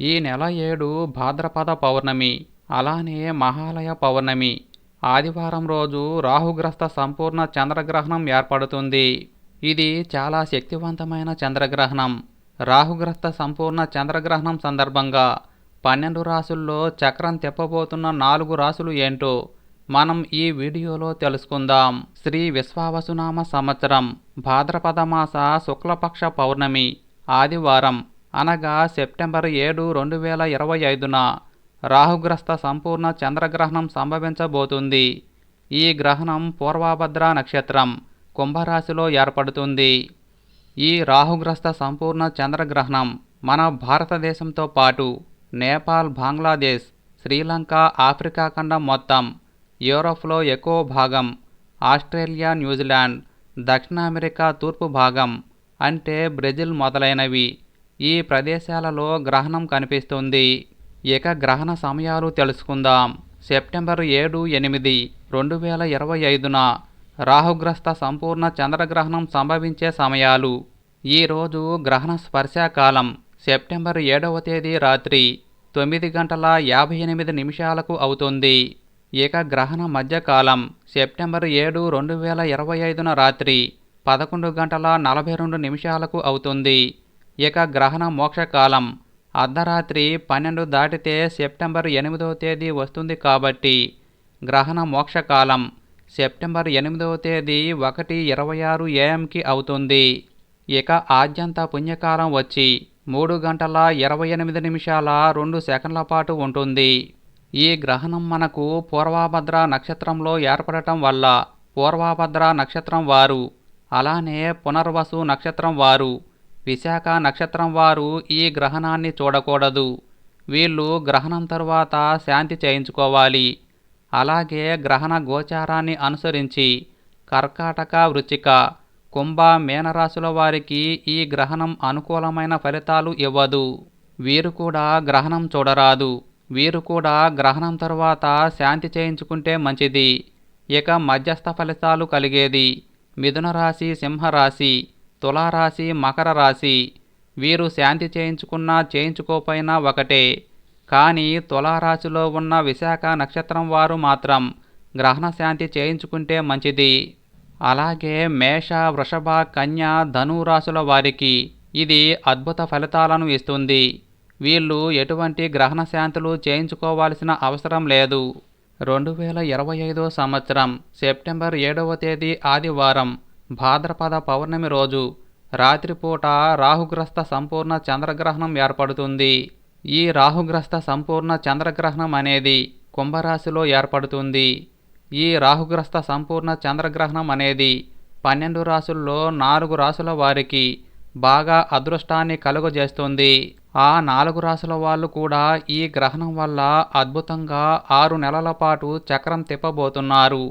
ఈ నెల ఏడు భాద్రపద పౌర్ణమి అలానే మహాలయ పౌర్ణమి. ఆదివారం రోజు రాహుగ్రస్త సంపూర్ణ చంద్రగ్రహణం ఏర్పడుతుంది. ఇది చాలా శక్తివంతమైన చంద్రగ్రహణం. రాహుగ్రస్త సంపూర్ణ చంద్రగ్రహణం సందర్భంగా పన్నెండు రాసుల్లో చక్రం తిప్పబోతున్న నాలుగు రాసులు ఏంటో మనం ఈ వీడియోలో తెలుసుకుందాం. శ్రీ విశ్వావసునామ సంవత్సరం భాద్రపద మాస శుక్లపక్ష పౌర్ణమి ఆదివారం. అనగా సెప్టెంబర్ ఏడు రెండు వేల ఇరవై ఐదున రాహుగ్రస్త సంపూర్ణ చంద్రగ్రహణం సంభవించబోతుంది. ఈ గ్రహణం పూర్వభద్ర నక్షత్రం కుంభరాశిలో ఏర్పడుతుంది. ఈ రాహుగ్రస్త సంపూర్ణ చంద్రగ్రహణం మన భారతదేశంతో పాటు నేపాల్ బంగ్లాదేశ్ శ్రీలంక ఆఫ్రికా ఖండం మొత్తం యూరోప్లో ఎక్కువ భాగం ఆస్ట్రేలియా న్యూజిలాండ్ దక్షిణ అమెరికా తూర్పు భాగం అంటే బ్రెజిల్ మొదలైనవి. ఈ ప్రదేశాలలో గ్రహణం కనిపిస్తుంది. ఇక గ్రహణ సమయాలు తెలుసుకుందాం. సెప్టెంబర్ ఏడు ఎనిమిది రెండు వేల ఇరవై ఐదున రాహుగ్రస్త సంపూర్ణ చంద్రగ్రహణం సంభవించే సమయాలు. ఈరోజు గ్రహణ స్పర్శాకాలం సెప్టెంబర్ ఏడవ తేదీ రాత్రి తొమ్మిది గంటల యాభై ఎనిమిది నిమిషాలకు అవుతుంది. ఇక గ్రహణ మధ్యకాలం సెప్టెంబర్ ఏడు రెండు వేల ఇరవై ఐదున రాత్రి పదకొండు గంటల నలభై రెండు నిమిషాలకు అవుతుంది. ఇక గ్రహణ మోక్షకాలం. అర్ధరాత్రి పన్నెండు దాటితే సెప్టెంబర్ ఎనిమిదవ తేదీ వస్తుంది కాబట్టి గ్రహణ మోక్షకాలం. సెప్టెంబర్ ఎనిమిదవ తేదీ ఒకటి ఇరవై ఆరు ఏఎంకి అవుతుంది. ఇక ఆద్యంత పుణ్యకాలం వచ్చి మూడు గంటల ఇరవై ఎనిమిది నిమిషాల రెండు సెకండ్ల పాటు ఉంటుంది. ఈ గ్రహణం మనకు పూర్వభద్ర నక్షత్రంలో ఏర్పడటం వల్ల పూర్వభద్ర నక్షత్రం వారు అలానే పునర్వసు నక్షత్రం వారు. విశాఖ నక్షత్రం వారు ఈ గ్రహణాన్ని చూడకూడదు. వీళ్ళు గ్రహణం తరువాత శాంతి చేయించుకోవాలి. అలాగే గ్రహణ గోచారాన్ని అనుసరించి కర్కాటక వృచ్చిక కుంభ మీనరాశుల వారికి ఈ గ్రహణం అనుకూలమైన ఫలితాలు ఇవ్వదు. వీరు కూడా గ్రహణం చూడరాదు. వీరు కూడా గ్రహణం తర్వాత శాంతి చేయించుకుంటే మంచిది. ఇక మధ్యస్థ ఫలితాలు కలిగేది మిథున రాశి సింహరాశి. తులారాశి మకర రాశి వీరు శాంతి చేయించుకున్నా చేయించుకోపోయినా ఒకటే. కానీ తులారాశిలో ఉన్న విశాఖ నక్షత్రం వారు మాత్రం గ్రహణ శాంతి చేయించుకుంటే మంచిది. అలాగే మేష వృషభ కన్య ధను రాశుల వారికి ఇది అద్భుత ఫలితాలను ఇస్తుంది. వీళ్ళు ఎటువంటి గ్రహణ శాంతులు చేయించుకోవాల్సిన అవసరం లేదు. రెండు వేల ఇరవై ఐదో సంవత్సరం సెప్టెంబర్ ఏడవ తేదీ ఆదివారం భాద్రపద పౌర్ణమి రోజు రాత్రిపూట రాహుగ్రస్త సంపూర్ణ చంద్రగ్రహణం ఏర్పడుతుంది. ఈ రాహుగ్రస్త సంపూర్ణ చంద్రగ్రహణం అనేది కుంభరాశిలో ఏర్పడుతుంది. ఈ రాహుగ్రస్త సంపూర్ణ చంద్రగ్రహణం అనేది పన్నెండు రాసుల్లో నాలుగు రాసుల వారికి బాగా అదృష్టాన్ని కలుగజేస్తుంది. ఆ నాలుగు రాసుల వాళ్ళు కూడా ఈ గ్రహణం వల్ల అద్భుతంగా ఆరు నెలల పాటు చక్రం తిప్పబోతున్నారు.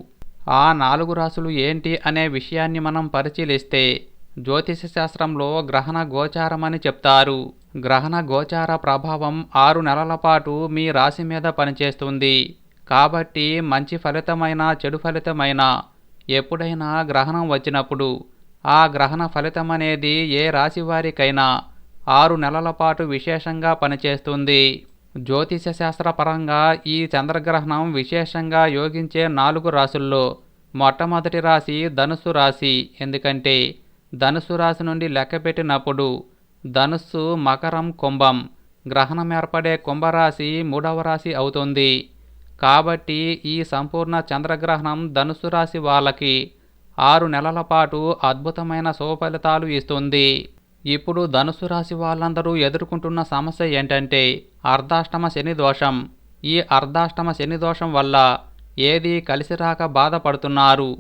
ఆ నాలుగు రాసులు ఏంటి అనే విషయాన్ని మనం పరిశీలిస్తే జ్యోతిష శాస్త్రంలో గ్రహణ గోచారం అని చెప్తారు. గ్రహణ గోచార ప్రభావం ఆరు నెలల పాటు మీ రాశి మీద పనిచేస్తుంది. కాబట్టి మంచి ఫలితమైన చెడు ఫలితమైన ఎప్పుడైనా గ్రహణం వచ్చినప్పుడు ఆ గ్రహణ ఫలితం అనేది ఏ రాశి వారికైనా ఆరు నెలల పాటు విశేషంగా పనిచేస్తుంది. జ్యోతిష శాస్త్రపరంగా ఈ చంద్రగ్రహణం విశేషంగా యోగించే నాలుగు రాసుల్లో మొట్టమొదటి రాశి ధనుస్సు రాశి. ఎందుకంటే ధనుస్సు రాశి నుండి లెక్కపెట్టినప్పుడు ధనుస్సు మకరం కుంభం. గ్రహణం ఏర్పడే కుంభరాశి మూడవ రాశి అవుతుంది. కాబట్టి ఈ సంపూర్ణ చంద్రగ్రహణం ధనుస్సు రాశి వాళ్ళకి ఆరు నెలల పాటు అద్భుతమైన శుభఫలితాలు ఇస్తుంది. ఇప్పుడు ధనుసు రాశి వాళ్ళందరూ ఎదుర్కొంటున్న సమస్య ఏంటంటే అర్ధాష్టమ శని దోషం. ఈ అర్ధాష్టమ శని దోషం వల్ల ఏది కలిసి రాక బాధపడుతున్నారు.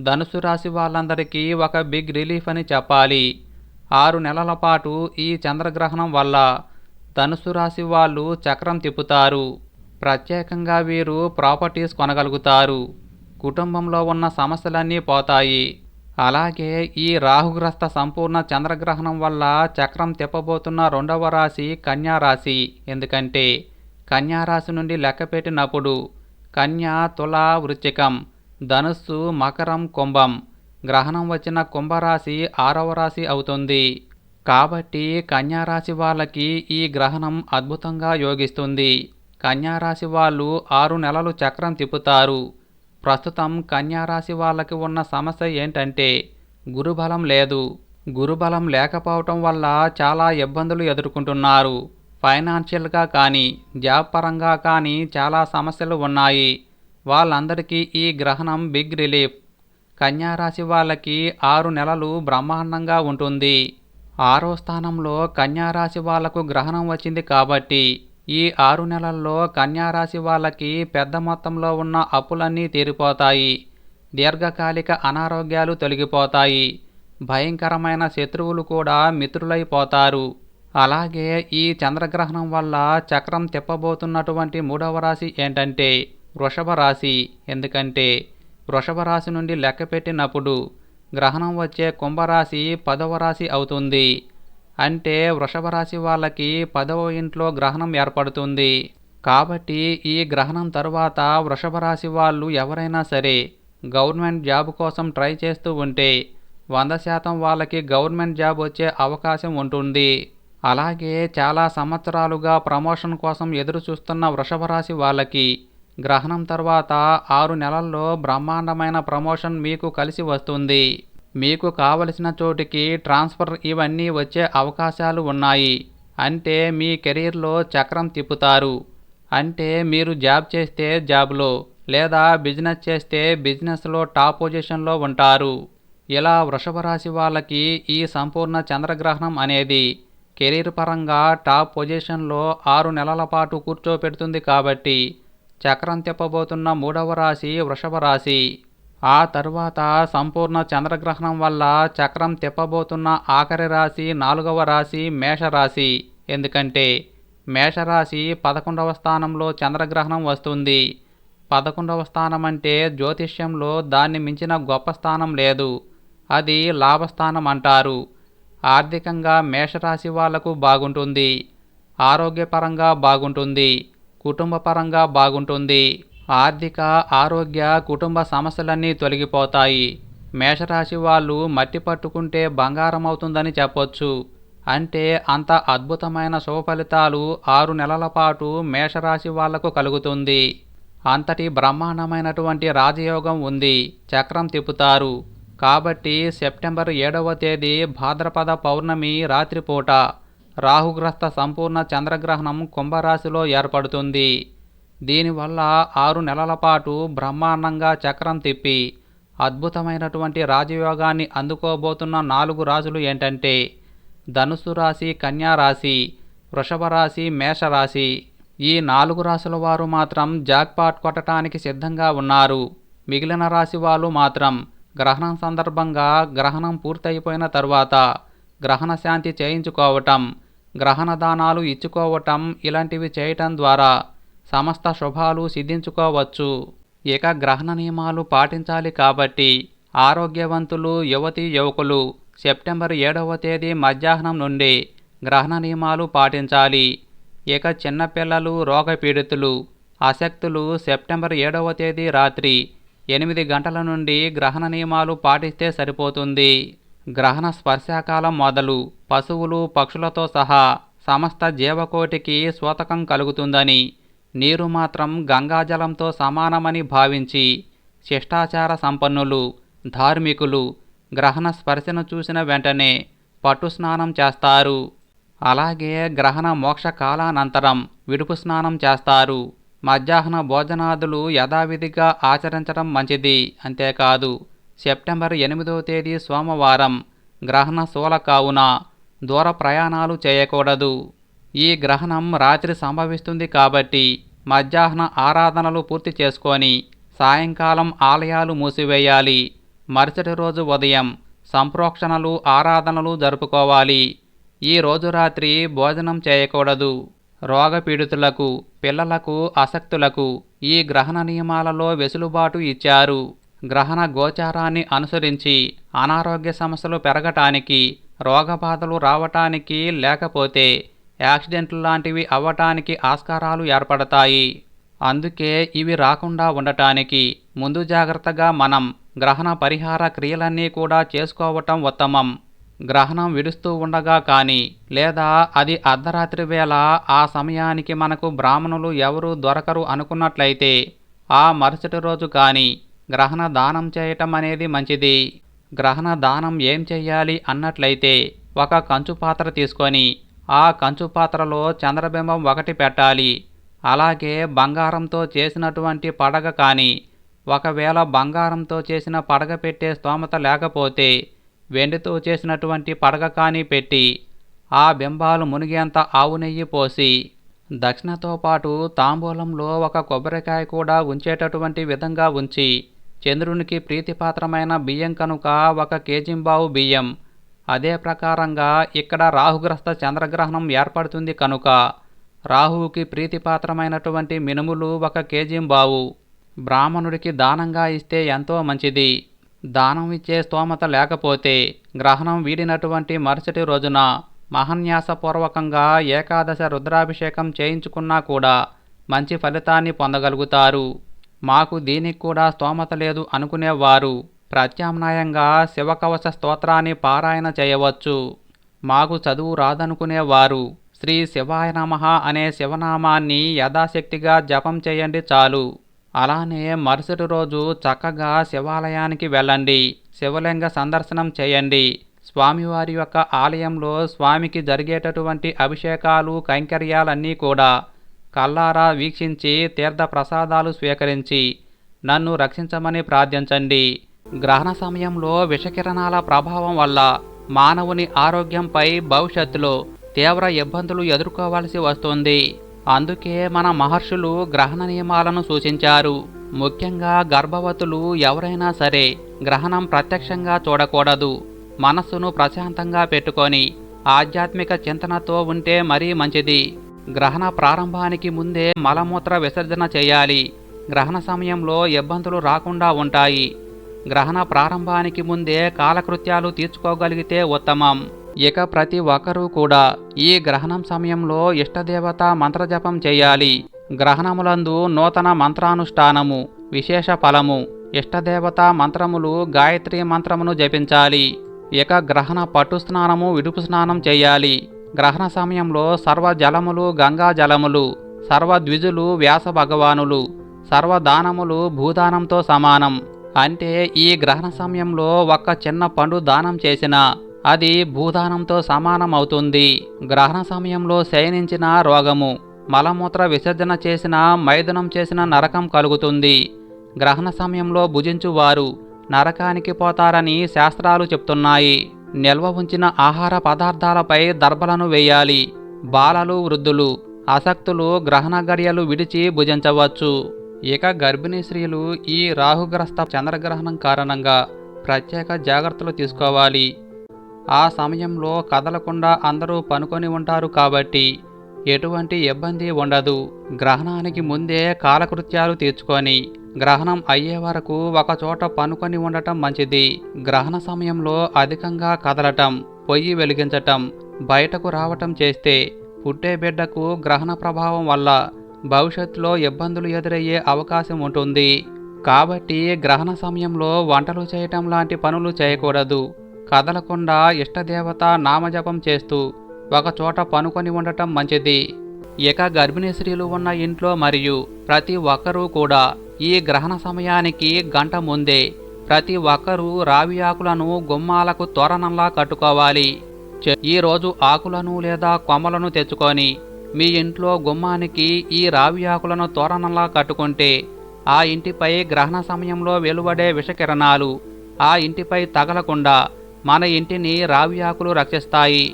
ధనుసు రాశి వాళ్ళందరికీ ఒక బిగ్ రిలీఫ్ అని చెప్పాలి. ఆరు నెలల పాటు ఈ చంద్రగ్రహణం వల్ల ధనుసు రాశి వాళ్ళు చక్రం తిప్పుతారు. ప్రత్యేకంగా వీరు ప్రాపర్టీస్ కొనగలుగుతారు. కుటుంబంలో ఉన్న సమస్యలన్నీ పోతాయి. అలాగే ఈ రాహుగ్రస్త సంపూర్ణ చంద్రగ్రహణం వల్ల చక్రం తిప్పబోతున్న రెండవ రాశి కన్యారాశి ఎందుకంటే కన్యారాశి నుండి లెక్కపెట్టినప్పుడు కన్యా తుల వృచ్చికం ధనుస్సు మకరం కుంభం గ్రహణం వచ్చిన కుంభరాశి ఆరవ రాశి అవుతుంది. కాబట్టి కన్యారాశి వాళ్ళకి ఈ గ్రహణం అద్భుతంగా యోగిస్తుంది. కన్యారాశి వాళ్ళు ఆరు నెలలు చక్రం తిప్పుతారు. ప్రస్తుతం కన్యారాశి వాళ్ళకి ఉన్న సమస్య ఏంటంటే గురుబలం లేదు. గురుబలం లేకపోవటం వల్ల చాలా ఇబ్బందులు ఎదుర్కొంటున్నారు. ఫైనాన్షియల్గా కానీ జాబ్ పరంగా కానీ చాలా సమస్యలు ఉన్నాయి. వాళ్ళందరికీ ఈ గ్రహణం బిగ్ రిలీఫ్. కన్యారాశి వాళ్ళకి ఆరు నెలలు బ్రహ్మాండంగా ఉంటుంది. ఆరో స్థానంలో కన్యారాశి వాళ్ళకు గ్రహణం వచ్చింది కాబట్టి ఈ ఆరు నెలల్లో కన్యారాశి వాళ్ళకి పెద్ద మొత్తంలో ఉన్న అప్పులన్నీ తీరిపోతాయి. దీర్ఘకాలిక అనారోగ్యాలు తొలగిపోతాయి. భయంకరమైన శత్రువులు కూడా మిత్రులైపోతారు. అలాగే ఈ చంద్రగ్రహణం వల్ల చక్రం తిప్పబోతున్నటువంటి మూడవ రాశి ఏంటంటే వృషభ రాశి. ఎందుకంటే వృషభ రాశి నుండి లెక్క పెట్టినప్పుడు గ్రహణం వచ్చే కుంభరాశి పదవ రాశి అవుతుంది. అంటే వృషభ రాశి వాళ్ళకి పదవ ఇంట్లో గ్రహణం ఏర్పడుతుంది. కాబట్టి ఈ గ్రహణం తరువాత వృషభ రాశి వాళ్ళు ఎవరైనా సరే గవర్నమెంట్ జాబ్ కోసం ట్రై చేస్తూ ఉంటే వంద శాతం వాళ్ళకి గవర్నమెంట్ జాబ్ వచ్చే అవకాశం ఉంటుంది. అలాగే చాలా సంవత్సరాలుగా ప్రమోషన్ కోసం ఎదురు చూస్తున్న వృషభ రాశి వాళ్ళకి గ్రహణం తర్వాత ఆరు నెలల్లో బ్రహ్మాండమైన ప్రమోషన్ మీకు కలిసి వస్తుంది. మీకు కావలసిన చోటికి ట్రాన్స్ఫర్ ఇవన్నీ వచ్చే అవకాశాలు ఉన్నాయి. అంటే మీ కెరీర్లో చక్రం తిప్పుతారు. అంటే మీరు జాబ్ చేస్తే జాబ్లో లేదా బిజినెస్ చేస్తే బిజినెస్లో టాప్ పొజిషన్లో ఉంటారు. ఇలా వృషభ రాశి వాళ్ళకి ఈ సంపూర్ణ చంద్రగ్రహణం అనేది కెరీర్ పరంగా టాప్ పొజిషన్లో ఆరు నెలల పాటు కూర్చోపెడుతుంది కాబట్టి చక్రం తిప్పబోతున్న మూడవ రాశి వృషభ రాశి. ఆ తరువాత సంపూర్ణ చంద్రగ్రహణం వల్ల చక్రం తిప్పబోతున్న ఆఖరి రాశి నాలుగవ రాశి మేషరాశి. ఎందుకంటే మేషరాశి పదకొండవ స్థానంలో చంద్రగ్రహణం వస్తుంది. పదకొండవ స్థానం అంటే జ్యోతిష్యంలో దాన్ని మించిన గొప్ప స్థానం లేదు. అది లాభస్థానం అంటారు. ఆర్థికంగా మేషరాశి వాళ్ళకు బాగుంటుంది. ఆరోగ్యపరంగా బాగుంటుంది. కుటుంబపరంగా బాగుంటుంది. ఆర్థిక ఆరోగ్య కుటుంబ సమస్యలన్నీ తొలగిపోతాయి. మేషరాశి వాళ్ళు మట్టి పట్టుకుంటే బంగారం అవుతుందని చెప్పొచ్చు. అంటే అంత అద్భుతమైన శుభ ఫలితాలు ఆరు నెలల పాటు మేషరాశి వాళ్ళకు కలుగుతుంది. అంతటి బ్రహ్మాండమైనటువంటి రాజయోగం ఉంది. చక్రం తిప్పుతారు. కాబట్టి సెప్టెంబర్ ఏడవ తేదీ భాద్రపద పౌర్ణమి రాత్రిపూట రాహుగ్రస్త సంపూర్ణ చంద్రగ్రహణం కుంభరాశిలో ఏర్పడుతుంది. దీనివల్ల ఆరు నెలల పాటు బ్రహ్మాండంగా చక్రం తిప్పి అద్భుతమైనటువంటి రాజయోగాన్ని అందుకోబోతున్న నాలుగు రాజులు ఏంటంటే ధనుసు రాశి కన్యా రాశి వృషభ రాశి మేషరాశి ఈ నాలుగు రాశుల వారు మాత్రం జాక్పాట్ కొట్టడానికి సిద్ధంగా ఉన్నారు. మిగిలిన రాశి వాళ్ళు మాత్రం గ్రహణం సందర్భంగా గ్రహణం పూర్తయిపోయిన తరువాత గ్రహణ శాంతి చేయించుకోవటం గ్రహణ దానాలు ఇచ్చుకోవటం ఇలాంటివి చేయటం ద్వారా సమస్త శుభాలు సిద్ధించుకోవచ్చు. ఇక గ్రహణ నియమాలు పాటించాలి కాబట్టి ఆరోగ్యవంతులు యువతి యువకులు సెప్టెంబర్ ఏడవ తేదీ మధ్యాహ్నం నుండి గ్రహణ నియమాలు పాటించాలి. ఇక చిన్నపిల్లలు రోగపీడితులు అశక్తులు సెప్టెంబర్ ఏడవ తేదీ రాత్రి ఎనిమిది గంటల నుండి గ్రహణ నియమాలు పాటిస్తే సరిపోతుంది. గ్రహణ స్పర్శాకాలం మొదలు పశువులు పక్షులతో సహా సమస్త జీవకోటికి సూతకం కలుగుతుందని నీరు మాత్రం గంగాజలంతో సమానమని భావించి శిష్టాచార సంపన్నులు ధార్మికులు గ్రహణ స్పర్శను చూసిన వెంటనే పట్టు స్నానం చేస్తారు. అలాగే గ్రహణ మోక్ష కాలానంతరం విడుపు స్నానం చేస్తారు. మధ్యాహ్న భోజనాదులు యథావిధిగా ఆచరించడం మంచిది అంతేకాదు సెప్టెంబర్ ఎనిమిదవ తేదీ సోమవారం గ్రహణ శూల కావున దూర ప్రయాణాలు చేయకూడదు. ఈ గ్రహణం రాత్రి సంభవిస్తుంది కాబట్టి మధ్యాహ్న ఆరాధనలు పూర్తి చేసుకొని సాయంకాలం ఆలయాలు మూసివేయాలి. మరుసటి రోజు ఉదయం సంప్రోక్షణలు ఆరాధనలు జరుపుకోవాలి. ఈ రోజు రాత్రి భోజనం చేయకూడదు. రోగపీడితులకు పిల్లలకు అసక్తులకు ఈ గ్రహణ నియమాలలో వెసులుబాటు ఇచ్చారు. గ్రహణ గోచారాన్ని అనుసరించి అనారోగ్య సమస్యలు పెరగటానికి రోగబాధలు రావటానికి లేకపోతే యాక్సిడెంట్లు లాంటివి అవ్వటానికి ఆస్కారాలు ఏర్పడతాయి. అందుకే ఇవి రాకుండా ఉండటానికి ముందు జాగ్రత్తగా మనం గ్రహణ పరిహార క్రియలన్నీ కూడా చేసుకోవటం ఉత్తమం. గ్రహణం విడుస్తూ ఉండగా కానీ లేదా అది అర్ధరాత్రి వేళ ఆ సమయానికి మనకు బ్రాహ్మణులు ఎవరు దొరకరు అనుకున్నట్లయితే ఆ మరుసటి రోజు కానీ గ్రహణ దానం చేయటం అనేది మంచిది. గ్రహణ దానం ఏం చెయ్యాలి అన్నట్లయితే ఒక కంచు పాత్ర తీసుకొని ఆ కంచు పాత్రలో చంద్రబింబం ఒకటి పెట్టాలి. అలాగే బంగారంతో చేసినటువంటి పడగ కానీ ఒకవేళ బంగారంతో చేసిన పడగ పెట్టే స్తోమత లేకపోతే వెండితో చేసినటువంటి పడగ కానీ పెట్టి ఆ బింబాలు మునిగేంత ఆవు నెయ్యి పోసి దక్షిణతో పాటు తాంబూలంలో ఒక కొబ్బరికాయ కూడా ఉంచేటటువంటి విధంగా ఉంచి చంద్రునికి ప్రీతిపాత్రమైన బియ్యం కనుక ఒక కేజింబావు బియ్యం అదే ప్రకారంగా ఇక్కడ రాహుగ్రస్త చంద్రగ్రహణం ఏర్పడుతుంది కనుక రాహువుకి ప్రీతిపాత్రమైనటువంటి మినుములు ఒక కేజింబావు బ్రాహ్మణుడికి దానంగా ఇస్తే ఎంతో మంచిది. దానం ఇచ్చే స్తోమత లేకపోతే గ్రహణం వీడినటువంటి మరుసటి రోజున మహన్యాసపూర్వకంగా ఏకాదశ రుద్రాభిషేకం చేయించుకున్నా కూడా మంచి ఫలితాన్ని పొందగలుగుతారు. మాకు దీనికి కూడా స్తోమత లేదు అనుకునేవారు. ప్రత్యామ్నాయంగా శివకవచ స్తోత్రాన్ని పారాయణ చేయవచ్చు. మాకు చదువు రాదనుకునేవారు. శ్రీ శివాయ నమః అనే శివనామాన్ని యథాశక్తిగా జపం చేయండి చాలు. అలానే మరుసటి రోజు చక్కగా శివాలయానికి వెళ్ళండి. శివలింగ సందర్శనం చేయండి. స్వామివారి యొక్క ఆలయంలో స్వామికి జరిగేటటువంటి అభిషేకాలు కైంకర్యాలన్నీ కూడా కల్లారా వీక్షించి తీర్థ ప్రసాదాలు స్వీకరించి నన్ను రక్షించమని ప్రార్థించండి. గ్రహణ సమయంలో విషకిరణాల ప్రభావం వల్ల మానవుని ఆరోగ్యంపై భవిష్యత్తులో తీవ్ర ఇబ్బందులు ఎదుర్కోవాల్సి వస్తుంది. అందుకే మన మహర్షులు గ్రహణ నియమాలను సూచించారు. ముఖ్యంగా గర్భవతులు ఎవరైనా సరే గ్రహణం ప్రత్యక్షంగా చూడకూడదు. మనస్సును ప్రశాంతంగా పెట్టుకొని ఆధ్యాత్మిక చింతనతో ఉంటే మరీ మంచిది. గ్రహణ ప్రారంభానికి ముందే మలమూత్ర విసర్జన చేయాలి. గ్రహణ సమయంలో ఇబ్బందులు రాకుండా ఉంటాయి. గ్రహణ ప్రారంభానికి ముందే కాలకృత్యాలు తీర్చుకోగలిగితే ఉత్తమం. ఇక ప్రతి ఒక్కరూ కూడా ఈ గ్రహణం సమయంలో ఇష్టదేవత మంత్రజపం చేయాలి. గ్రహణములందు నూతన మంత్రానుష్ఠానము విశేష ఫలము ఇష్టదేవత మంత్రములు గాయత్రి మంత్రమును జపించాలి. ఇక గ్రహణ పట్టు స్నానము విడుపు స్నానం చేయాలి. గ్రహణ సమయంలో సర్వ జలములు గంగా జలములు సర్వ ద్విజులు వ్యాస భగవానులు సర్వదానములు భూదానంతో సమానం. అంటే ఈ గ్రహణ సమయంలో ఒక చిన్న పండు దానం చేసినా అది భూదానంతో సమానం అవుతుంది గ్రహణ సమయంలో శయనించిన రోగము మలమూత్ర విసర్జన చేసిన మైదనం చేసిన నరకం కలుగుతుంది. గ్రహణ సమయంలో భుజించువారు నరకానికి పోతారని శాస్త్రాలు చెప్తున్నాయి. నిల్వ ఉంచిన ఆహార పదార్థాలపై దర్భలను వేయాలి. బాలలు వృద్ధులు అసక్తులు గ్రహణ గడియలు విడిచి భుజించవచ్చు. ఇక గర్భిణీ స్త్రీలు ఈ రాహుగ్రస్త చంద్రగ్రహణం కారణంగా ప్రత్యేక జాగ్రత్తలు తీసుకోవాలి. ఆ సమయంలో కదలకుండా అందరూ పనుకొని ఉంటారు కాబట్టి ఎటువంటి ఇబ్బంది ఉండదు. గ్రహణానికి ముందే కాలకృత్యాలు తీర్చుకొని గ్రహణం అయ్యే వరకు ఒక చోట పనుకొని ఉండటం మంచిది. గ్రహణ సమయంలో అధికంగా కదలటం పొయ్యి వెలిగించటం బయటకు రావటం చేస్తే పుట్టే బిడ్డకు గ్రహణ ప్రభావం వల్ల భవిష్యత్తులో ఇబ్బందులు ఎదురయ్యే అవకాశం ఉంటుంది. కాబట్టి గ్రహణ సమయంలో వంటలు చేయటం లాంటి పనులు చేయకూడదు. కదలకుండా ఇష్టదేవత నామజపం చేస్తూ ఒకచోట పనుకొని ఉండటం మంచిది. ఇక గర్భిణీ స్త్రీలు ఉన్న ఇంట్లో మరియు ప్రతి ఒక్కరూ కూడా ఈ గ్రహణ సమయానికి గంట ముందే ప్రతి ఒక్కరూ రావి ఆకులను గుమ్మాలకు తోరణంలా కట్టుకోవాలి. ఈ రోజు ఆకులను లేదా కొమ్మలను తెచ్చుకొని మీ ఇంట్లో గుమ్మానికి ఈ రావి ఆకులను తోరణంలా కట్టుకుంటే ఆ ఇంటిపై గ్రహణ సమయంలో వెలువడే విషకిరణాలు ఆ ఇంటిపై తగలకుండా మన ఇంటిని రావి ఆకులు రక్షిస్తాయి.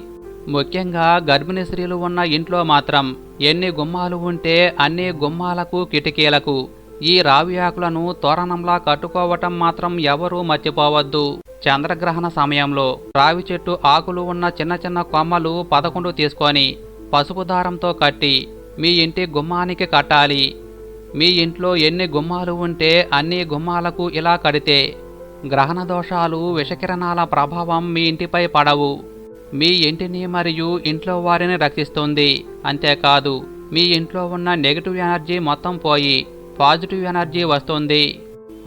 ముఖ్యంగా గర్భిణీ స్త్రీలు ఉన్న ఇంట్లో మాత్రం ఎన్ని గుమ్మాలు ఉంటే అన్ని గుమ్మాలకు కిటికీలకు ఈ రావి ఆకులను తోరణంలా కట్టుకోవటం మాత్రం ఎవరూ మర్చిపోవద్దు. చంద్రగ్రహణ సమయంలో రావి చెట్టు ఆకులు ఉన్న చిన్న చిన్న కొమ్మలు పదకొండు తీసుకొని పసుపు దారంతో కట్టి మీ ఇంటి గుమ్మానికి కట్టాలి. మీ ఇంట్లో ఎన్ని గుమ్మాలు ఉంటే అన్ని గుమ్మాలకు ఇలా కడితే గ్రహణ దోషాలు విషకిరణాల ప్రభావం మీ ఇంటిపై పడవు. మీ ఇంటిని మరియు ఇంట్లో వారిని రక్షిస్తుంది. అంతేకాదు మీ ఇంట్లో ఉన్న నెగిటివ్ ఎనర్జీ మొత్తం పోయి పాజిటివ్ ఎనర్జీ వస్తుంది.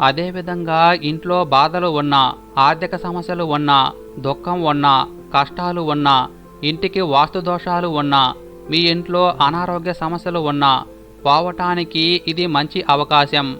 అదేవిధంగా ఇంట్లో బాధలు ఉన్నా ఆర్థిక సమస్యలు ఉన్నా దుఃఖం ఉన్నా కష్టాలు ఉన్నా ఇంటికి వాస్తు దోషాలు ఉన్నా మీ ఇంట్లో అనారోగ్య సమస్యలు ఉన్నా పోవటానికి ఇది మంచి అవకాశం.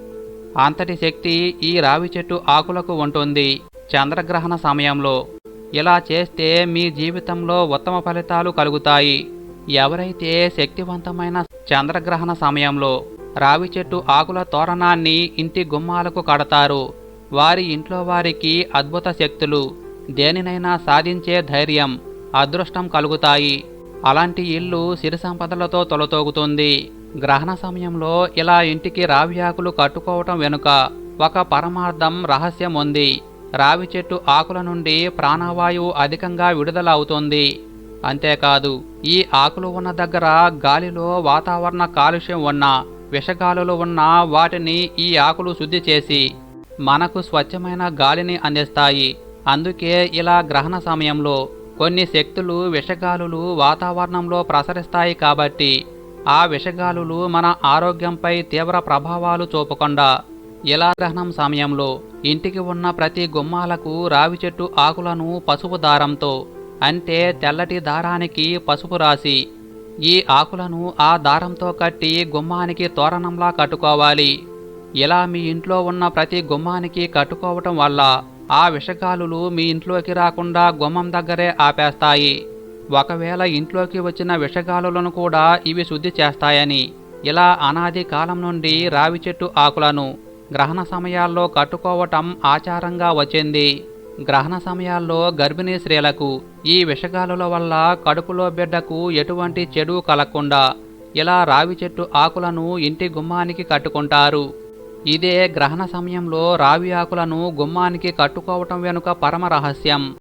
అంతటి శక్తి ఈ రావి చెట్టు ఆకులకు ఉంటుంది చంద్రగ్రహణ సమయంలో. ఇలా చేస్తే మీ జీవితంలో ఉత్తమ ఫలితాలు కలుగుతాయి. ఎవరైతే శక్తివంతమైన చంద్రగ్రహణ సమయంలో రావి చెట్టు ఆకుల తోరణాన్ని ఇంటి గుమ్మాలకు కడతారు వారి ఇంట్లో వారికి అద్భుత శక్తులు దేనినైనా సాధించే ధైర్యం. అదృష్టం కలుగుతాయి. అలాంటి ఇల్లు సిరి సంపదలతో తొలతోగుతుంది. గ్రహణ సమయంలో ఇలా ఇంటికి రావి ఆకులు కట్టుకోవటం వెనుక ఒక పరమార్థం రహస్యం ఉంది రావి చెట్టు ఆకుల నుండి ప్రాణవాయువు అధికంగా విడుదల అవుతుంది అంతేకాదు ఈ ఆకులు ఉన్న దగ్గర గాలిలో వాతావరణ కాలుష్యం ఉన్న విషగాలులు ఉన్న వాటిని ఈ ఆకులు శుద్ధి చేసి మనకు స్వచ్ఛమైన గాలిని అందిస్తాయి. అందుకే ఇలా గ్రహణ సమయంలో కొన్ని శక్తులు విషగాలులు వాతావరణంలో ప్రసరిస్తాయి కాబట్టి ఆ విషగాలులు మన ఆరోగ్యంపై తీవ్ర ప్రభావాలు చూపకుండా ఇలా గ్రహణం సమయంలో ఇంటికి ఉన్న ప్రతి గుమ్మాలకు రావి చెట్టు ఆకులను పసుపు దారంతో అంటే తెల్లటి దారానికి పసుపు రాసి ఈ ఆకులను ఆ దారంతో కట్టి గుమ్మానికి తోరణంలా కట్టుకోవాలి. ఇలా మీ ఇంట్లో ఉన్న ప్రతి గుమ్మానికి కట్టుకోవటం వల్ల ఆ విషగాలులు మీ ఇంట్లోకి రాకుండా గుమ్మం దగ్గరే ఆపేస్తాయి. ఒకవేళ ఇంట్లోకి వచ్చిన విషగాలులను కూడా ఇవి శుద్ధి చేస్తాయని. ఇలా అనాది కాలం నుండి రావి చెట్టు ఆకులను గ్రహణ సమయాల్లో కట్టుకోవటం ఆచారంగా వచ్చింది. గ్రహణ సమయాల్లో గర్భిణీ స్త్రీలకు ఈ విషగాలుల వల్ల కడుపులో బిడ్డకు ఎటువంటి చెడు కలగకుండా ఇలా రావి చెట్టు ఆకులను ఇంటి గుమ్మానికి కట్టుకుంటారు. ఇదే గ్రహణ సమయంలో రావి ఆకులను గుమ్మానికి కట్టుకోవటం వెనుక పరమ రహస్యం.